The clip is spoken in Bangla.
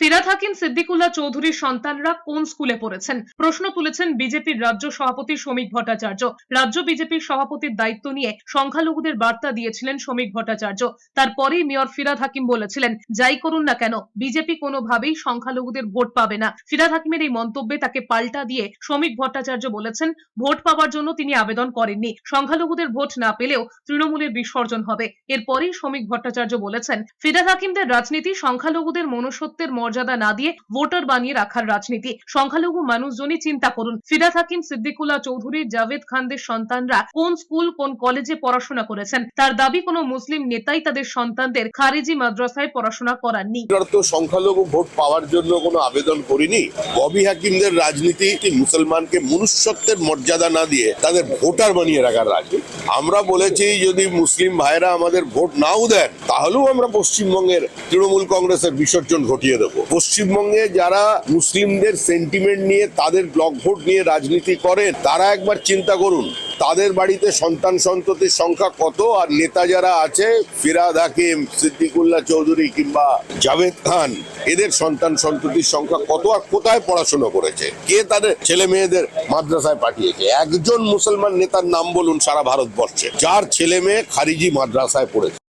ফিরাদ হাকিম সিদ্দিকুল্লাহ চৌধুরীর সন্তানরা কোন স্কুলে পড়েছেন? প্রশ্ন তুলেছেন বিজেপির রাজ্য সভাপতি শ্রমিক ভট্টাচার্য। রাজ্য বিজেপির সভাপতির দায়িত্ব নিয়ে সংখ্যালঘুদের বার্তা দিয়েছিলেন শ্রমিক ভট্টাচার্য। তারপরেই মেয়র ফিরাদ হাকিম বলেছিলেন, যাই করুন না কেন, বিজেপি কোনোভাবেই সংখ্যালঘুদের ভোট পাবে না। ফিরাদ হাকিমের এই মন্তব্যে তাকে পাল্টা দিয়ে শ্রমিক ভট্টাচার্য বলেছেন, ভোট পাওয়ার জন্য তিনি আবেদন করেননি। সংখ্যালঘুদের ভোট না পেলেও তৃণমূলের বিসর্জন হবে। এরপরেই শ্রমিক ভট্টাচার্য বলেছেন, ফিরাদ হাকিমদের রাজনীতি সংখ্যালঘুদের মনুষ্যত্বের মর্যাদা না দিয়ে ভোটার বানিয়ে রাখার রাজনীতি। সংখ্যালঘু মানুষজনই চিন্তা করুন। ফিরাদ হাকিম সিদ্দিকুল্লাহ চৌধুরী, জাভেদ খানদের সন্তানরা কোন স্কুল, কোন কলেজে পড়াশোনা করেছেন? তার দাবি, কোনো মুসলিম নেতাই তাদের সন্তানদের খারিজি মাদ্রাসায় পড়াশোনা করাননি। তো সংখ্যালঘু ভোট পাওয়ার জন্য কোনো আবেদন করিনি। ববি হাকিমদের রাজনীতি মুসলমানকে মনুষ্যত্বের মর্যাদা না দিয়ে তাদের ভোটার বানিয়ে রাখার রাজনীতি। আমরা বলেছি, যদি মুসলিম ভাইরা আমাদের ভোট নাও দেন তাহলেও আমরা পশ্চিমবঙ্গের তৃণমূল কংগ্রেসের বিসর্জন ঘটিয়ে দেবো। পশ্চিমবঙ্গে যারা মুসলিমদের সেন্টিমেন্ট নিয়ে, তাদের ব্লক ভোট নিয়ে রাজনীতি করেন তারা একবার চিন্তা করুন, তাদের বাড়িতে সন্তান সন্ততির সংখ্যা কত? আর নেতা যারা আছে, ফিরাদ হাকিম, সিদ্দিকুল্লাহ চৌধুরী কিংবা জাভেদ খান, এদের সন্তান সন্ততির সংখ্যা কত আর কোথায় পড়াশোনা করেছে? কে তাদের ছেলে মেয়েদের মাদ্রাসায় পাঠিয়েছে? একজন মুসলমান নেতার নাম বলুন সারা ভারতবর্ষে, যার ছেলে মেয়ে খারিজি মাদ্রাসায় পড়েছে।